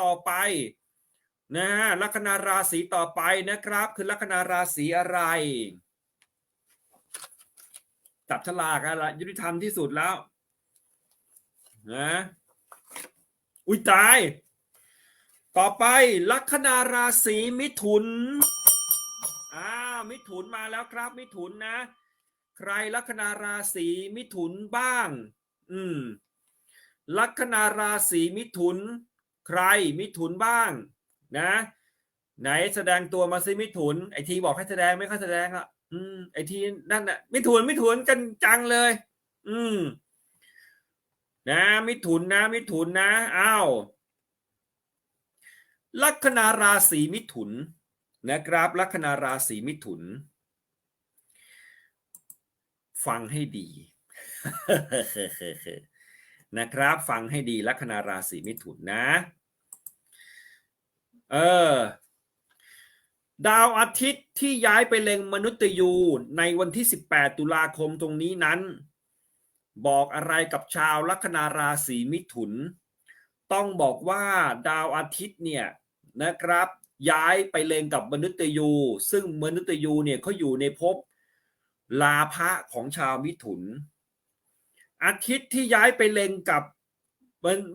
ต่อไปนะฮะลัคนาราศีต่อไปนะครับ คือลัคนาราศีอะไรจับฉลากอะไรยุติธรรมที่สุดแล้วนะอุ้ยตาย ต่อไปลัคนาราศีมิถุนอ่ามิถุนมาแล้วครับ มิถุนนะ ใครลัคนาราศีมิถุนบ้าง อืมลัคนาราศีมิถุน ใครมิถุนบ้างนะ ไหนแสดงตัวมาซิมิถุน ไอทีบอกให้แสดงไม่ค่อยแสดงอะ อืมไอทีนั่นน่ะมิถุนมิถุนกันจังเลย อืม นะ มิถุนนะ มิถุนนะอ้าวลัคนาราศีมิถุนนะครับ ลัคนาราศีมิถุน ฟังให้ดี นะครับ ฟังให้ดีลัคนาราศีมิถุนนะ เออ ดาวอาทิตย์ที่ย้ายไปเล็งมนุษย์ยูในวันที่ 18 ตุลาคมตรงนี้นั้น บอกอะไรกับชาวลัคนาราศีมิถุน ต้องบอกว่าดาวอาทิตย์เนี่ยนะครับ ย้ายไปเล็งกับมนุษย์ยูซึ่งมนุษย์ยูเนี่ยเขาอยู่ในภพลาภะของชาวมิถุน อาทิตย์ที่ย้ายไปเล็งกับ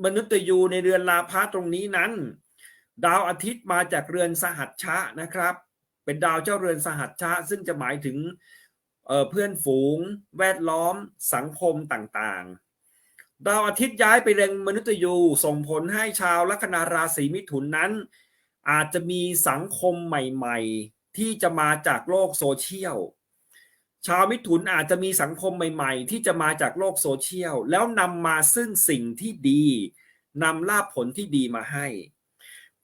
มนุษย์ยูในเรือนลาภะตรงนี้นั้น ดาวอาทิตย์มาจากเรือนสหัชชะนะครับ เป็นดาวเจ้าเรือนสหัชชะ ซึ่งจะหมายถึงเเพื่อนฝูง แวดล้อม สังคมต่างๆ ดาวอาทิตย์ย้ายไปเล็งมนุษย์ยูส่งผลให้ชาวลัคนาราศีมิถุนนั้น อาจจะมีสังคมใหม่ๆ ที่จะมาจากโลกโซเชียลชาวมิถุนอาจจะมีสังคมใหม่ๆ ที่จะมาจากโลกโซเชียล แล้วนำมาซึ่งสิ่งที่ดีนำลาภผลที่ดีมาให้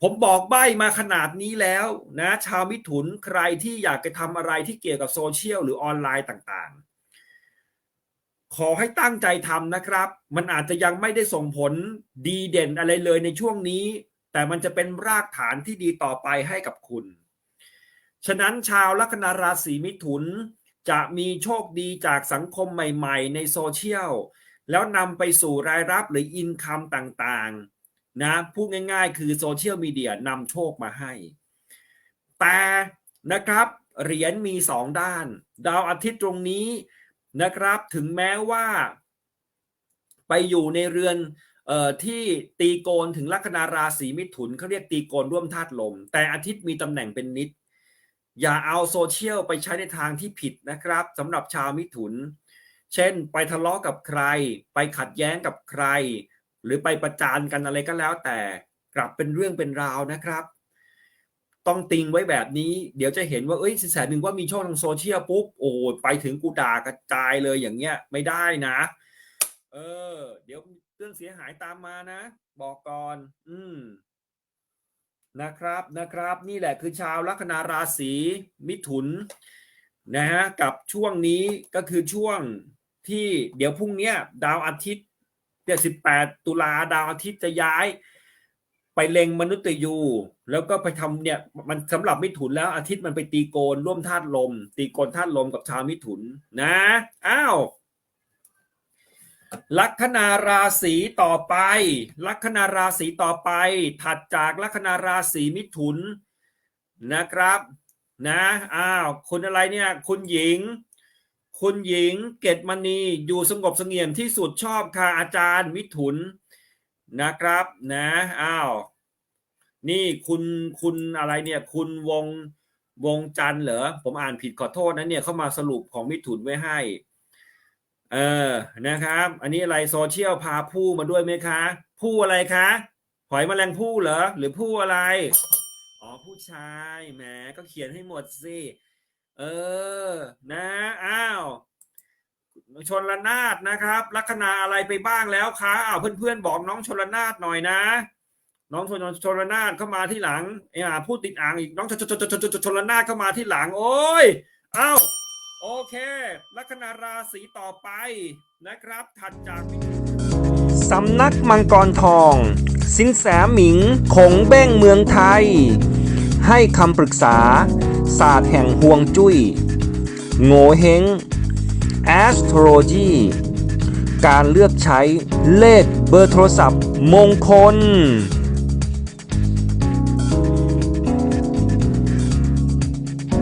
ผมบอกใบ้มาขนาดนี้แล้วนะชาวมิถุนใครที่อยากจะทำอะไรที่เกี่ยวกับโซเชียลหรือออนไลน์ต่างๆ ขอให้ตั้งใจทำนะครับ มันอาจจะยังไม่ได้ส่งผลดีเด่นอะไรเลยในช่วงนี้ แต่มันจะเป็นรากฐานที่ดีต่อไปให้กับคุณ ฉะนั้นชาวลัคนาราศีมิถุนจะมีโชคดีจากสังคมใหม่ ๆ ในโซเชียลแล้วนำไปสู่รายรับหรืออินคัมต่างๆ นะพูดง่าย ๆ คือโซเชียลมีเดียนำโชคมาให้ แต่นะครับเหรียญมีสองด้าน ดาวอาทิตย์ตรงนี้นะครับถึงแม้ว่า ไปอยู่ในเรือนออที่ตีโกนถึงลัคนาราศีมิถุนเขาเรียกตีโกนร่วมธาตุลม แต่อาทิตย์มีตำแหน่งเป็นนิด อย่าเอาโซเชียลไปใช้ในทางที่ผิดนะครับสำหรับชาวมิถุน เช่น ไปทะเลาะกับใคร ไปขัดแย้งกับใคร หรือไปประจานกันอะไรก็แล้ว แต่กลับเป็นเรื่องเป็นราวนะครับ ต้องติงไว้แบบนี้ เดี๋ยวจะเห็นว่าเอ้ยสินแสหนึ่งว่ามีช่องทางโซเชียลปุ๊บโอ้ไปถึงกูด่ากระจายเลยอย่างเงี้ยไม่ได้นะ เออ เดี๋ยวเรื่องเสียหายตามมานะ บอกก่อน อืมนะครับนะครับ นี่แหละคือชาวลัคนาราศีมิถุนนะฮะกับช่วงนี้ก็คือช่วงที่เดี๋ยวพรุ่งนี้ดาวอาทิตย์ เดือนสิบแปดตุลาดาวอาทิตย์จะย้าย ไปเล็งมนุษย์ยู แล้วก็ไปทำเนี่ยมันสำหรับมิถุนแล้วอาทิตย์มันไปตีโกนร่วมธาตุลม ตีโกนธาตุลมกับชาวมิถุนนะอ้าวลัคนาราศีต่อไป ลัคนาราศีต่อไป ถัดจากลัคนาราศีมิถุนนะครับ นะอ้าวคุณอะไรเนี่ย คุณหญิง คุณหญิงเกตมณีอยู่สงบเสงี่ยมที่สุดชอบค่ะอาจารย์มิถุนนะครับนะอ้าวนี่คุณคุณอะไรเนี่ย คุณวงวงจันทร์เหรอผมอ่านผิดขอโทษนะเนี่ยเข้ามาสรุปของมิถุนไว้ให้ เออนะครับ อันนี้อะไรโซเชียลพาผู้มาด้วยไหมคะผู้อะไรคะหอยแมลงผู้เหรอหรือผู้อะไร อ๋อผู้ชายแหมก็เขียนให้หมดสิ เออ นะ อ้าว ชนละนาดนะครับ ลัคนาอะไรไปบ้างแล้วคะอ้าวเพื่อนๆบอกน้องชนละนาดหน่อยนะ น้องชนชนละนาดเข้ามาที่หลังไอ้ห่าพูดติดอ่างอีกน้องชนชนชนชนชนละนาดเข้ามาที่หลัง โอ้ยอ้าวโอเค ลัคนาราศีต่อไปนะครับ ถัดจากสำนักมังกรทอง สินแสหมิงคงเบ้งเมืองไทย ให้คำปรึกษา ศาสตร์แห่งห่วงจุย้ย โง่เฮง astrology การเลือกใช้เลขเบอร์โทรศัพท์มงคล